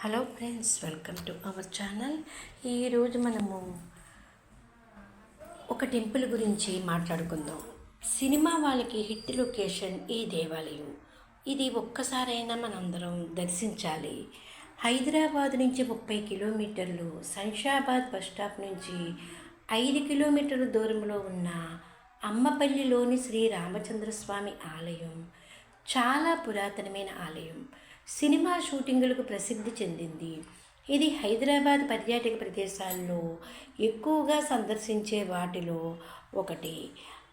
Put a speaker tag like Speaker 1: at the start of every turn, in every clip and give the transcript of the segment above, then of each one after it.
Speaker 1: Hello friends welcome to our channel. ఈరోజు మనము ఒక టెంపుల్ గురించి మాట్లాడుకుందాం. సినిమా వాళ్ళకి హిట్ లొకేషన్ ఈ దేవాలయం. ఇది ఒక్కసారైనా మనందరం దర్శించాలి. హైదరాబాద్ నుంచి ముప్పై కిలోమీటర్లు శంషాబాద్ బస్ స్టాప్ నుంచి ఐదు కిలోమీటర్ల దూరంలో ఉన్న అమ్మపల్లిలోని శ్రీ రామచంద్రస్వామి ఆలయం చాలా పురాతనమైన ఆలయం. సినిమా షూటింగులకు ప్రసిద్ధి చెందింది. ఇది హైదరాబాద్ పర్యాటక ప్రదేశాల్లో ఎక్కువగా సందర్శించే వాటిలో ఒకటి.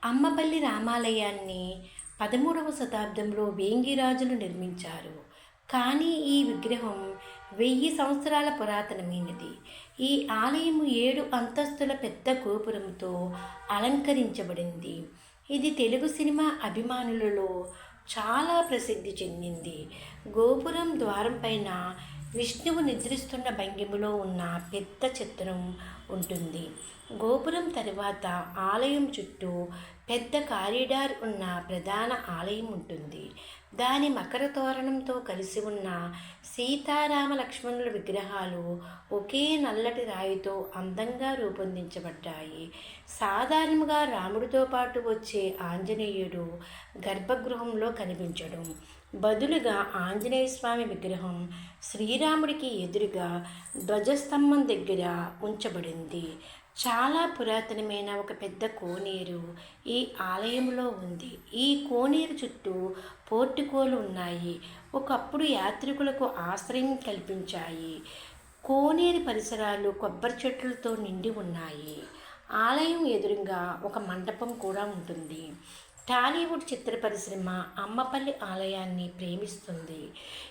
Speaker 1: అమ్మపల్లి రామాలయాన్ని పదమూడవ శతాబ్దంలో వేంగిరాజులు నిర్మించారు. కానీ ఈ విగ్రహం వెయ్యి సంవత్సరాల పురాతనమైనది. ఈ ఆలయం ఏడు అంతస్తుల పెద్ద గోపురంతో అలంకరించబడింది. ఇది తెలుగు సినిమా అభిమానులలో చాలా ప్రసిద్ధి చెందింది. గోపురం ద్వారం పైన విష్ణువు నిద్రిస్తున్న భంగిమలో ఉన్న పెద్ద చిత్రం ఉంటుంది. గోపురం తర్వాత ఆలయం చుట్టూ పెద్ద కారిడార్ ఉన్న ప్రధాన ఆలయం ఉంటుంది. దాని మకర తోరణంతో కలిసి ఉన్న సీతారామ లక్ష్మణుల విగ్రహాలు ఒకే నల్లటి రాయితో అందంగా రూపొందించబడ్డాయి. సాధారణంగా రాముడితో పాటు వచ్చే ఆంజనేయుడు గర్భగృహంలో కనిపించడం బదులుగా ఆంజనేయ స్వామి విగ్రహం శ్రీరాముడికి ఎదురుగా ధ్వజస్తంభం దగ్గర ఉంచబడింది. చాలా పురాతనమైన ఒక పెద్ద కోనేరు ఈ ఆలయంలో ఉంది. ఈ కోనేరు చుట్టూ పోర్టుకోలు ఉన్నాయి. ఒకప్పుడు యాత్రికులకు ఆశ్రయం కల్పించాయి. కోనేరు పరిసరాలు కొబ్బరి చెట్లతో నిండి ఉన్నాయి. ఆలయం ఎదురుగా ఒక మండపం కూడా ఉంటుంది. టాలీవుడ్ చిత్ర పరిశ్రమ అమ్మపల్లి ఆలయాన్ని ప్రేమిస్తుంది.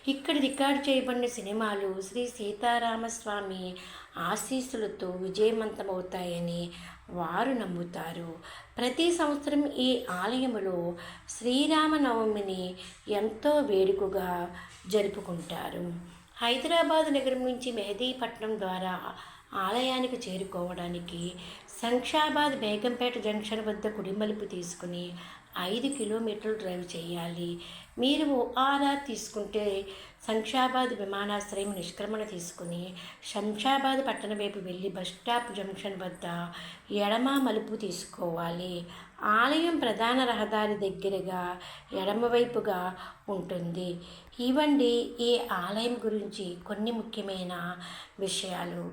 Speaker 1: ఇక్కడ రికార్డు చేయబడిన సినిమాలు శ్రీ సీతారామస్వామి ఆశీస్సులతో విజయవంతమవుతాయని వారు నమ్ముతారు. ప్రతి సంవత్సరం ఈ ఆలయంలో శ్రీరామనవమిని ఎంతో వేడుకగా జరుపుకుంటారు. హైదరాబాద్ నగరం నుంచి మెహదీపట్నం ద్వారా ఆలయానికి చేరుకోవడానికి శంషాబాద్ బేగంపేట జంక్షన్ వద్ద కుడిమలుపు తీసుకుని ఐదు కిలోమీటర్లు డ్రైవ్ చేయాలి. మీరు ఓఆర్ఆర్ తీసుకుంటే శంషాబాద్ విమానాశ్రయం నిష్క్రమణ తీసుకుని శంషాబాద్ పట్టణ వైపు వెళ్ళి బస్ స్టాప్ జంక్షన్ వద్ద ఎడమ మలుపు తీసుకోవాలి. ఆలయం ప్రధాన రహదారి దగ్గరగా ఎడమవైపుగా ఉంటుంది. ఇవండి ఈ ఆలయం గురించి కొన్ని ముఖ్యమైన విషయాలు.